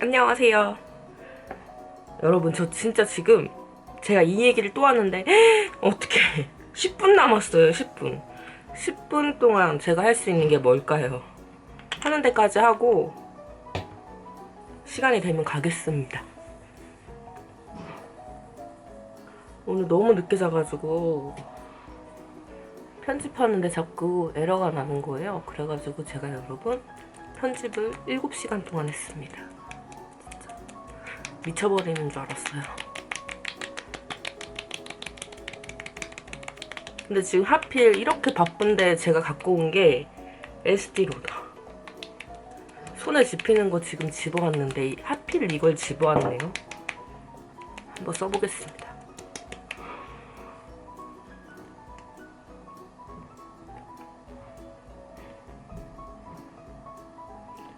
안녕하세요. 여러분, 저 진짜 지금 제가 이 얘기를 또 하는데, 어떻게 10분 남았어요, 10분. 10분 동안 제가 할 수 있는 게 뭘까요? 하는 데까지 하고, 시간이 되면 가겠습니다. 오늘 너무 늦게 자가지고, 편집하는데 자꾸 에러가 나는 거예요. 그래가지고 제가 여러분, 편집을 7시간 동안 했습니다. 미쳐버리는 줄 알았어요. 근데 지금 하필 이렇게 바쁜데 제가 갖고 온 게 SD로다. 손에 집히는 거 지금 집어왔는데 하필 이걸 집어왔네요. 한번 써보겠습니다.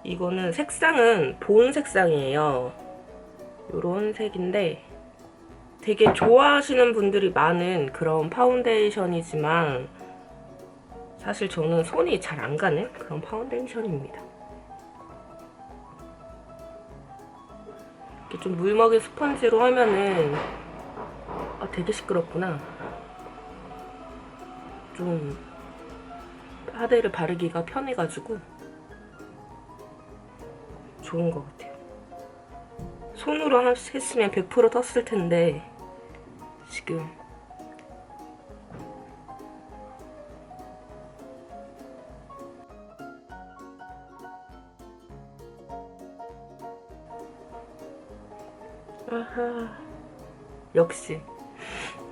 이거는 색상은 본 색상이에요. 요런 색인데 되게 좋아하시는 분들이 많은 그런 파운데이션이지만 사실 저는 손이 잘 안 가는 그런 파운데이션입니다. 이렇게 좀 물먹인 스펀지로 하면은 아 되게 시끄럽구나. 좀 파데를 바르기가 편해가지고 좋은 것 같아요. 손으로 하- 했으면 100% 떴을 텐데 지금. 아하. 역시.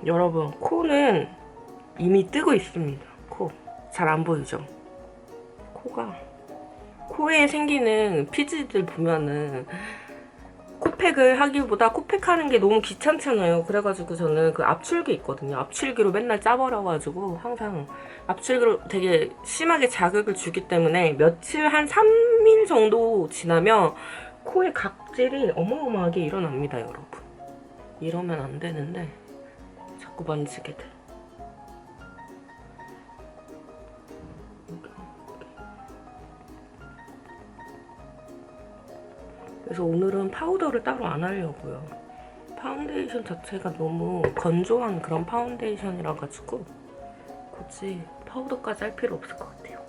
여러분 코는 이미 뜨고 있습니다. 코. 잘 안 보이죠? 코가. 코에 생기는 피지들 보면은 코팩을 하기보다 코팩하는 게 너무 귀찮잖아요. 그래가지고 저는 그 압출기 있거든요. 압출기로 맨날 짜버려가지고 항상 압출기로 되게 심하게 자극을 주기 때문에 며칠 한 3일 정도 지나면 코에 각질이 어마어마하게 일어납니다, 여러분. 이러면 안 되는데 자꾸 만지게 돼. 그래서 오늘은 파우더를 따로 안 하려고요. 파운데이션 자체가 너무 건조한 그런 파운데이션이라 가지고 굳이 파우더까지 할 필요 없을 것 같아요.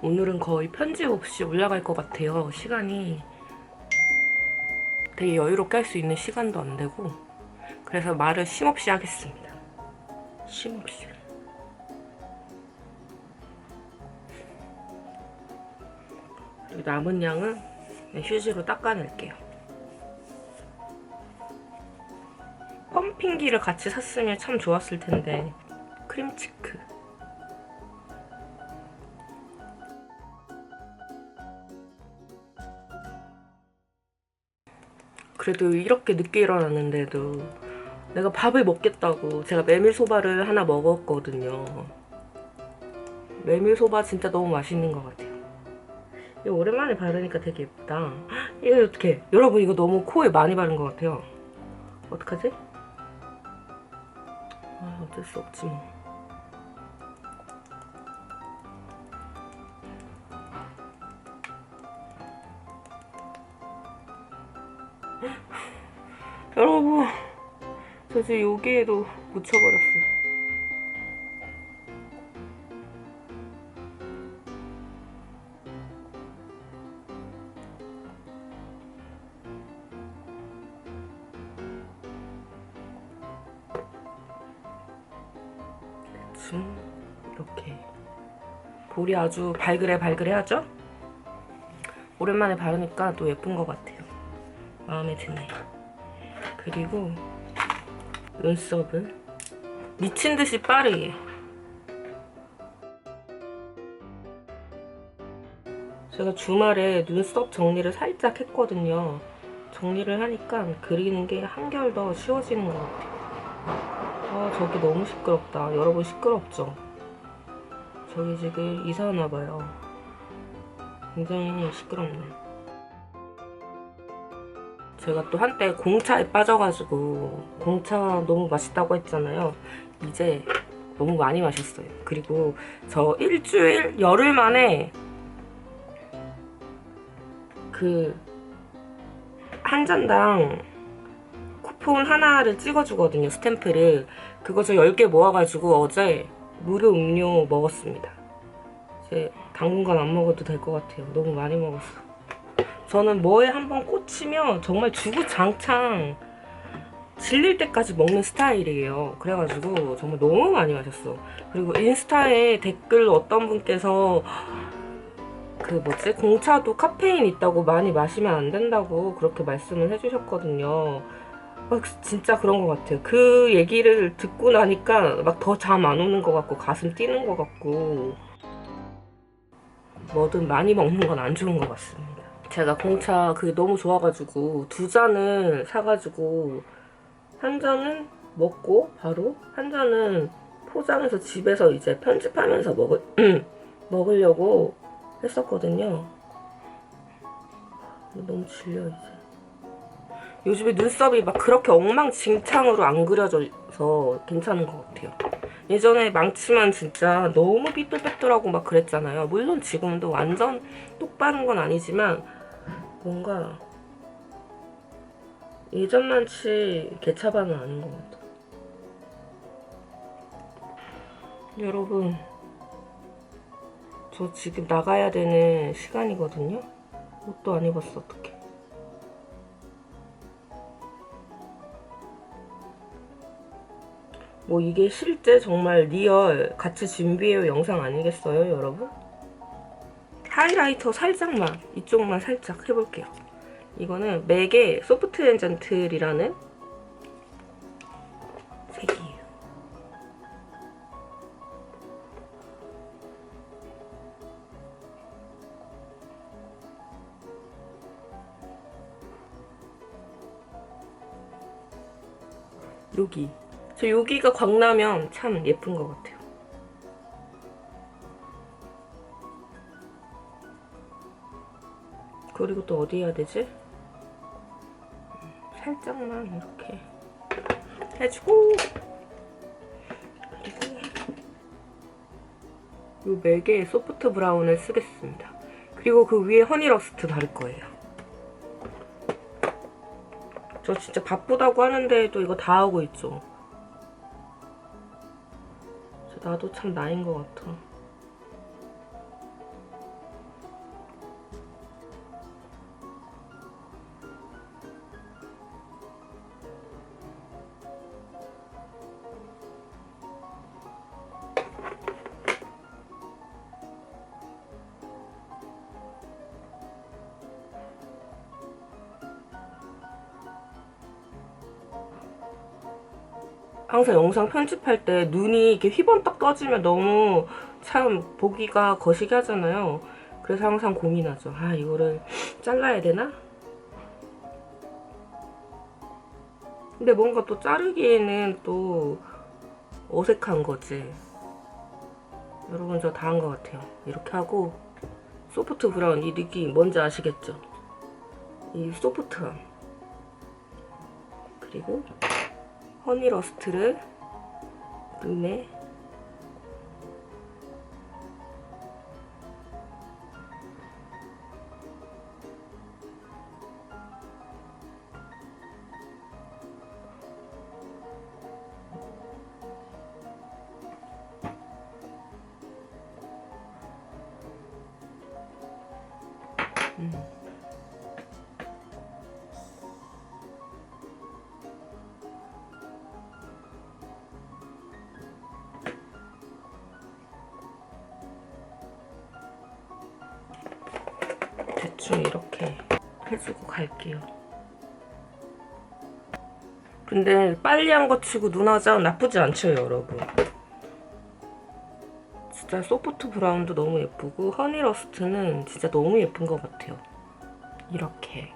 오늘은 거의 편집 없이 올라갈 것 같아요. 시간이 되게 여유롭게 할 수 있는 시간도 안 되고 그래서 말을 쉼없이 하겠습니다. 쉼없이. 남은 양은 휴지로 닦아낼게요. 펌핑기를 같이 샀으면 참 좋았을 텐데 크림치크 그래도 이렇게 늦게 일어났는데도 내가 밥을 먹겠다고 제가 메밀소바를 하나 먹었거든요. 메밀소바 진짜 너무 맛있는 것 같아요. 이거 오랜만에 바르니까 되게 예쁘다. 이거 어떻게? 여러분 이거 너무 코에 많이 바른 것 같아요. 어떡하지? 아, 어쩔 수 없지 뭐. 여러분, 저 지금 여기에도 묻혀버렸어요. 이렇게 볼이 아주 발그레 발그레 하죠? 오랜만에 바르니까 또 예쁜 것 같아요. 마음에 드네요. 그리고 눈썹을 미친 듯이 빠르게 제가 주말에 눈썹 정리를 살짝 했거든요. 정리를 하니까 그리는 게 한결 더 쉬워지는 것 같아요. 아, 저기 너무 시끄럽다. 여러분 시끄럽죠? 저기 지금 이사 하나 봐요. 굉장히 시끄럽네. 제가 또 한때 공차에 빠져가지고 공차 너무 맛있다고 했잖아요. 이제 너무 많이 마셨어요. 그리고 저 일주일 열흘 만에 그 한 잔당 쿠폰 하나를 찍어주거든요. 스탬프를. 저 10개 모아가지고 어제 무료 음료 먹었습니다. 이제 당분간 안 먹어도 될 것 같아요. 너무 많이 먹었어. 저는 뭐에 한번 꽂히면 정말 주구장창 질릴 때까지 먹는 스타일이에요. 그래가지고 정말 너무 많이 마셨어. 그리고 인스타에 댓글 어떤 분께서 그 뭐지 공차도 카페인 있다고 많이 마시면 안 된다고 그렇게 말씀을 해주셨거든요. 어, 진짜 그런 것 같아요. 그 얘기를 듣고 나니까 막 더 잠 안 오는 것 같고 가슴 뛰는 것 같고 뭐든 많이 먹는 건 안 좋은 것 같습니다. 제가 공차 그게 너무 좋아가지고 두 잔을 사가지고 한 잔은 먹고 바로 한 잔은 포장해서 집에서 이제 편집하면서 먹을 먹으려고 했었거든요. 너무 질려 이제. 요즘에 눈썹이 막 그렇게 엉망진창으로 안 그려져서 괜찮은 것 같아요. 예전에 망치만 진짜 너무 삐뚤빼뚤하고 막 그랬잖아요. 물론 지금도 완전 똑바른 건 아니지만 뭔가 예전만치 개차반은 아닌 것 같아. 여러분, 저 지금 나가야 되는 시간이거든요. 옷도 안 입었어, 뭐 이게 실제 정말 리얼 같이 준비해요 영상 아니겠어요, 여러분? 하이라이터 살짝만, 이쪽만 살짝 해볼게요. 이거는 맥의 소프트 엔전틀이라는 색이에요. 여기. 저 여기가 광나면 참 예쁜 것 같아요. 그리고 또 어디 해야 되지? 살짝만 이렇게 해주고 그리고 이 맥의 소프트 브라운을 쓰겠습니다. 그리고 그 위에 허니러스트 바를 거예요. 저 진짜 바쁘다고 하는데도 이거 다 하고 있죠. 저 나도 참 나인 것 같아. 항상 영상 편집할 때 눈이 이렇게 휘번떡 떠지면 너무 참 보기가 거시기 하잖아요. 그래서 항상 고민하죠. 아, 이거를 잘라야 되나? 근데 뭔가 또 자르기에는 또 어색한 거지. 여러분 저 다 한 것 같아요. 이렇게 하고 소프트 브라운 이 느낌 뭔지 아시겠죠? 이 소프트함. 그리고 허니러스트를 눈에 대충 이렇게 해주고 갈게요. 근데 빨리 한 거 치고 눈화장 나쁘지 않죠, 여러분? 진짜 소프트 브라운도 너무 예쁘고 허니러스트는 진짜 너무 예쁜 것 같아요. 이렇게.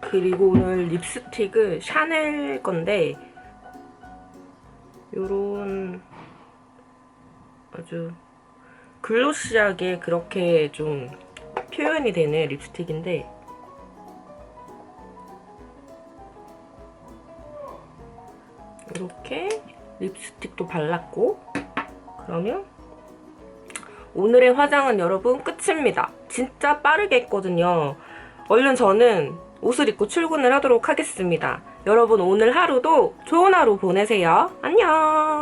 그리고 오늘 립스틱을 샤넬 건데 요런 아주 글로시하게 그렇게 좀 표현이 되는 립스틱인데 이렇게 립스틱도 발랐고 그러면 오늘의 화장은 여러분 끝입니다. 진짜 빠르게 했거든요. 얼른 저는 옷을 입고 출근을 하도록 하겠습니다. 여러분 오늘 하루도 좋은 하루 보내세요. 안녕.